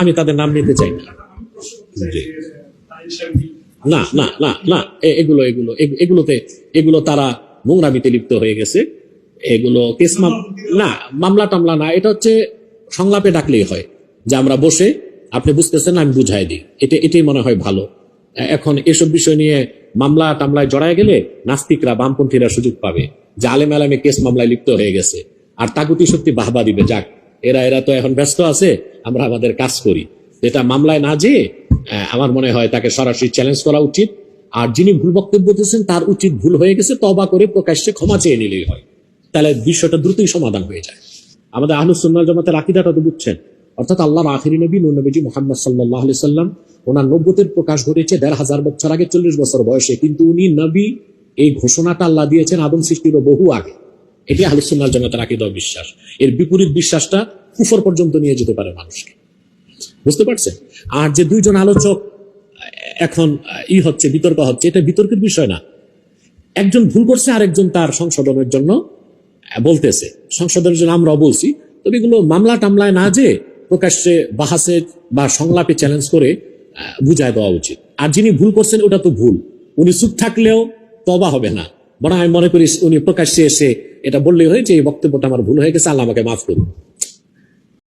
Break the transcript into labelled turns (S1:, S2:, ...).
S1: আমি তাদের নাম নিতে চাই না। না না না না এগুলো এগুলো এগুলোতে এগুলো তারা নোংরামিতে লিপ্ত হয়ে গেছে। এগুলো কেস না মামলা টামলা না এটা হচ্ছে সংলাপে ডাকলেই হয় যে আমরা বসে আপনি বুঝতেছেন আমি বুঝাই দিই। এটা এটাই মনে হয় ভালো। এখন এসব বিষয় নিয়ে মামলা টামলায় জড়ায় গেলে নাস্তিকরা বামপন্থীরা সুযোগ পাবে যে আলেম আলেমে কেস মামলায় লিপ্ত হয়ে গেছে। আর তাগুতি সত্যি বাহবা দিবে যাক এরা এরা তো এখন ব্যস্ত আছে আমরা আমাদের কাজ করি। যেটা মামলায় না যেয়ে আমার মনে হয় তাকে সরাসরি চ্যালেঞ্জ করা উচিত। আর যিনি ভুল বক্তব্য দিয়েছেন, তার উচিত ভুল হয়ে গেছে তবা করে প্রকাশ্যে ক্ষমা চেয়ে নিলেই হয়। তাহলে বিষয়টা দ্রুতই সমাধান হয়ে যায়। আমাদের আহলুসুল্লাহ জামাতের আকিদাটা তো বুঝছেন। অর্থাৎ আল্লাহর আখিরি নবী নবীজি মোহাম্মদ সাল্লাহ সাল্লাম, ওনার নব্বতের প্রকাশ ঘটেছে দেড় হাজার বছর আগে, চল্লিশ বছর বয়সে। কিন্তু উনি নবী, এই ঘোষণাটা আল্লাহ দিয়েছেন আদম সৃষ্টির বহু আগে। এটি আহলুসুল্লাহ জামাতের আকিদা বিশ্বাস। এর বিপরীত বিশ্বাসটা কুফর পর্যন্ত নিয়ে যেতে পারে মানুষকে। বুঝতে পারছেন? আর যে দুইজন আলোচক, এখন ই হচ্ছে, বিতর্ক হচ্ছে, এটা বিতর্কের বিষয় না। একজন ভুল করছে, আরেকজন তার সংশোধনের জন্য বলতেছে। সংশোধনের জন্য আমরাও বলছি, তবে এগুলো মামলা টামলায় না যে প্রকাশ্যে বাহাসে বা সংলাপে চ্যালেঞ্জ করে বুঝায় দেওয়া উচিত। আর যিনি ভুল করছেন, ওটা তো ভুল। উনি চুপ থাকলেও তবা হবে না। বরং আমি মনে করি উনি প্রকাশ্যে এসে এটা বললেই হয়েছে, এই বক্তব্যটা আমার ভুল হয়ে গেছে, আল্লাহ আমাকে মাফ করুন।